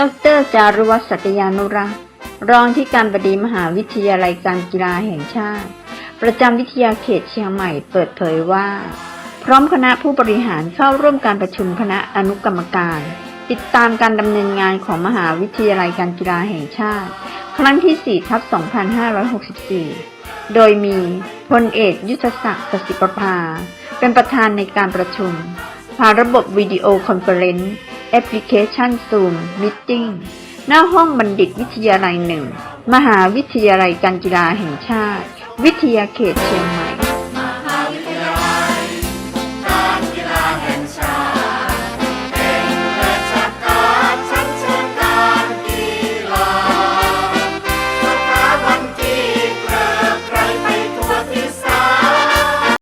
ดรจารุวัฒน์สัตยานุรักษ์รองที่การบดีมหาวิทยาลัยการกีฬาแห่งชาติ ประจำวิทยาเขตเชียงใหม่เปิดเผยว่า พร้อมคณะผู้บริหารเข้าร่วมการประชุมคณะอนุกรรมการ ติดตามการดำเนินงานของมหาวิทยาลัยการกีฬาแห่งชาติ ครั้งที่4ทับ2564 โดยมีพลเอกยุทธศักดิ์สสิประภา เป็นประธานในการประชุมผ่านระบบวิดีโอคอนเฟอเรนซ์ แอปพลิเคชัน Zoom Meeting หน้าห้องบัณฑิตวิทยาลัยหนึ่ง มหาวิทยาลัยการกีฬาแห่งชาติ วิทยาเขตเชียงใหม่